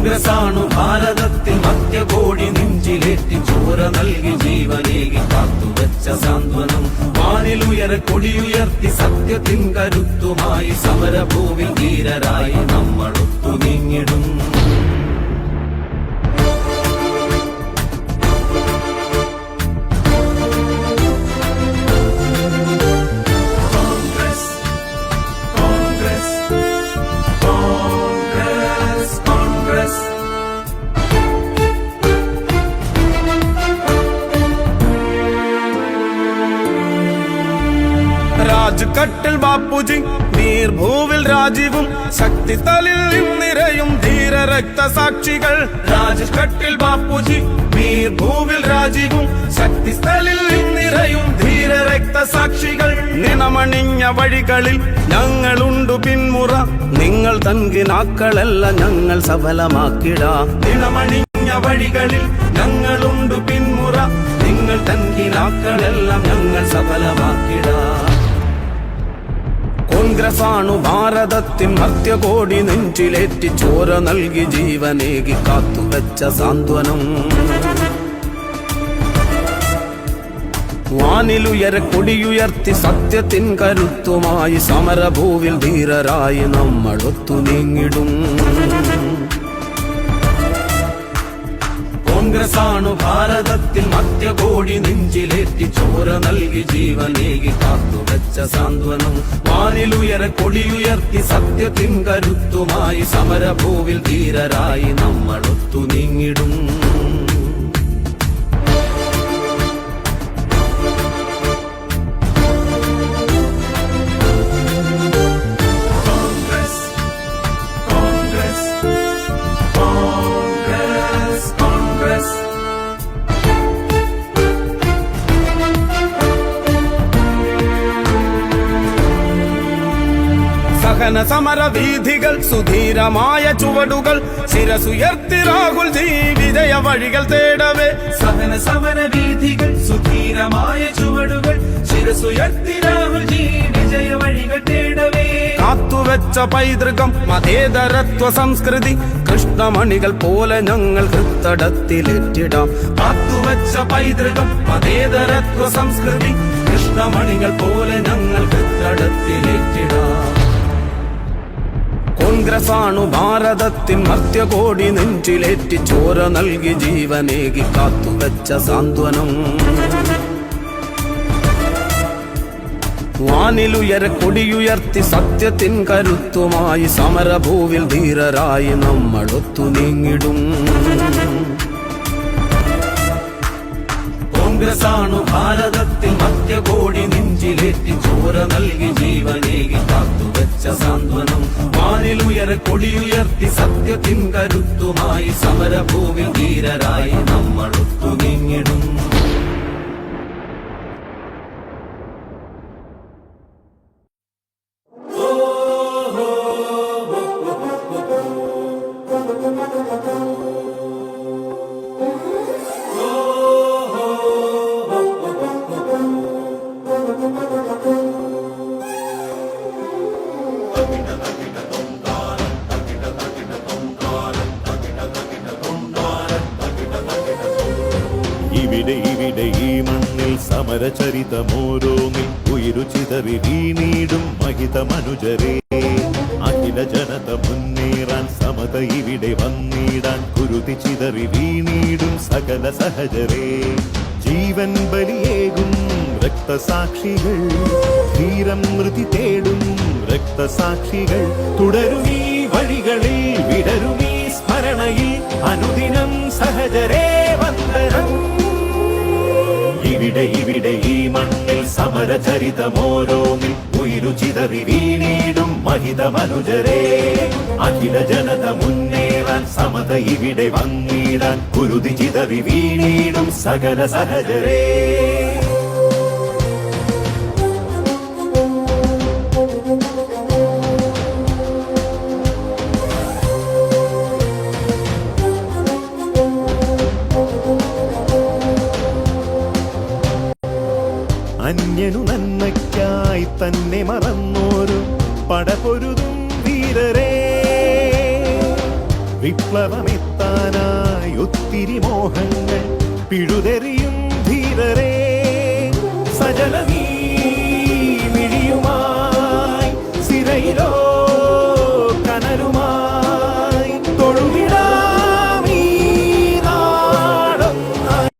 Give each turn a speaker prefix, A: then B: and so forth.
A: കോൺഗ്രസ് ആണു ഭാരതത്തിൽ മധ്യകോടി നെഞ്ചിലേറ്റി ചോര നൽകി ജീവനേകി കാത്തുവച്ച സാന്ത്വനം. വാനിലുയര കൊടിയുയർത്തി സത്യത്തിൻ കരുത്തുമായി സമരഭൂമി ധീരരായി നമ്മളൊത്തു നീങ്ങിടും. രാജ്കട്ടിൽ ബാപ്പുജി നീർഭൂവിൽ രാജീവും ശക്തി തലിൽ നിറയും ധീര രക്തസാക്ഷികൾ. രാജ്കട്ടിൽ ബാപ്പുജി നീർഭൂവിൽ രാജീവും ശക്തി തലിൽ നിറയും ധീര രക്തസാക്ഷികൾ. നിണമണിഞ്ഞ വഴികളിൽ ഞങ്ങളുണ്ടു പിന്മുറ നിങ്ങൾ തങ്കിനാക്കളല്ല ഞങ്ങൾ സഫലമാക്കിട. നിണമണിഞ്ഞ വഴികളിൽ ഞങ്ങളുണ്ടു പിന്മുറ നിങ്ങൾ തങ്കിനാക്കളെല്ലാം ഞങ്ങൾ സഫലമാക്കിടാം. കോൺഗ്രസ് ആണു ഭാരതത്തിൻ മധ്യകോടി നെഞ്ചിലേറ്റി ചോര നൽകി ജീവനേകി കാത്തുവച്ച സാന്ത്വനം. വാനിലുയര കൊടിയുയർത്തി സത്യത്തിൻ കരുത്തുമായി സമരഭൂവിൽ ധീരരായി നമ്മളൊത്തു നീങ്ങിടും. കോൺഗ്രസ് ആണ് ഭാരതത്തിൽ മധ്യകോടി നെഞ്ചിലേറ്റി ചോര നൽകി ജീവനേകി കാത്തുവച്ച സാന്ത്വനം. വാനിലുയര കൊടിയുയർത്തി സത്യത്തിൻ കരുത്തുമായി സമരഭൂവിൽ ധീരരായി നമ്മളൊത്തു നീങ്ങിടും. സമര വീഥികൾ സുധീരമായ ചുവടുകൾ. ശിരസുയർത്തി രാഹുൽ ജി വിജയ വഴികൾ തേടവേ.
B: സഹന സമര വീഥികൾ സുധീരമായ ചുവടുകൾ. ശിരസുയർത്തി രാഹുൽ ജി വിജയ വഴികൾ തേടവേ.
A: കാത്തുവെച്ച പൈതൃകം മതേതരത്വ സംസ്കൃതി. കൃഷ്ണമണികൾ പോലെ ഞങ്ങൾ ഹൃത്തടത്തിലേറ്റിടാം കാത്തുവെച്ച പൈതൃകം മതേതരത്വ സംസ്കൃതി. കൃഷ്ണമണികൾ പോലെ ഞങ്ങൾ ഹൃത്തടത്തിലേറ്റിടാം കോൺഗ്രസ് ആണു ഭാരതത്തിൻ മർത്യകോടി നെഞ്ചിലേറ്റി ചോര നൽകി ജീവനേകി കാത്തുവച്ച സാന്ത്വനം. വാനിലുയര കൊടിയുയർത്തി സത്യത്തിൻ കരുത്തുമായി സമരഭൂവിൽ ധീരരായി നമ്മളൊത്തു നീങ്ങിടും. കോൺഗ്രസാണു ഭാരതത്തിൽ മധ്യകോടി നെഞ്ചിലേറ്റി ചോര നൽകി ജീവനേകി കാത്തുവച്ച സാന്ത്വനം. വാനിലുയര കൊടിയുയർത്തി സത്യത്തിൻ കരുത്തുമായി സമരഭൂമി ധീരരായി നമ്മൾ നീങ്ങിടും
C: ഇവിടെ ഈ മണ്ണിൽ സമരചരിതമോരോന്നിൽ ഉയരു ചിതറി മഹിത മനുജരേ. അഖില ജനത മുന്നേറാൻ സമത ഇവിടെ വന്നിടാൻ കുരുതി ചിതറി വീണീടും സകല സഹജരേ. ജീവൻ ബലിയേകും രക്തസാക്ഷികൾ ധീരം മൃതി തേടും രക്തസാക്ഷികൾ. തുടരുമീ വഴികളിൽ വിടരുമീ സ്മരണയിൽ അനുദിനം സഹജരേ വന്ദനം. ഇവിടെ ഇവിടെ ഈ മണ്ണിൽ സമരചരിതമോരോമിൽ ഉയരു ചിതറി വീണീടും മഹിത മനുജരേ അഖില ജനത മുന്നേറാൻ സമത ഇവിടെ വന്നിടാൻ കുരുതി ചിതറി സകല സഹജരേ. പടപൊരുതും വീരരേ. വിപ്ലവമെത്താനായി ഒത്തിരി മോഹങ്ങൾ പിഴുതെറിയും ധീരരേ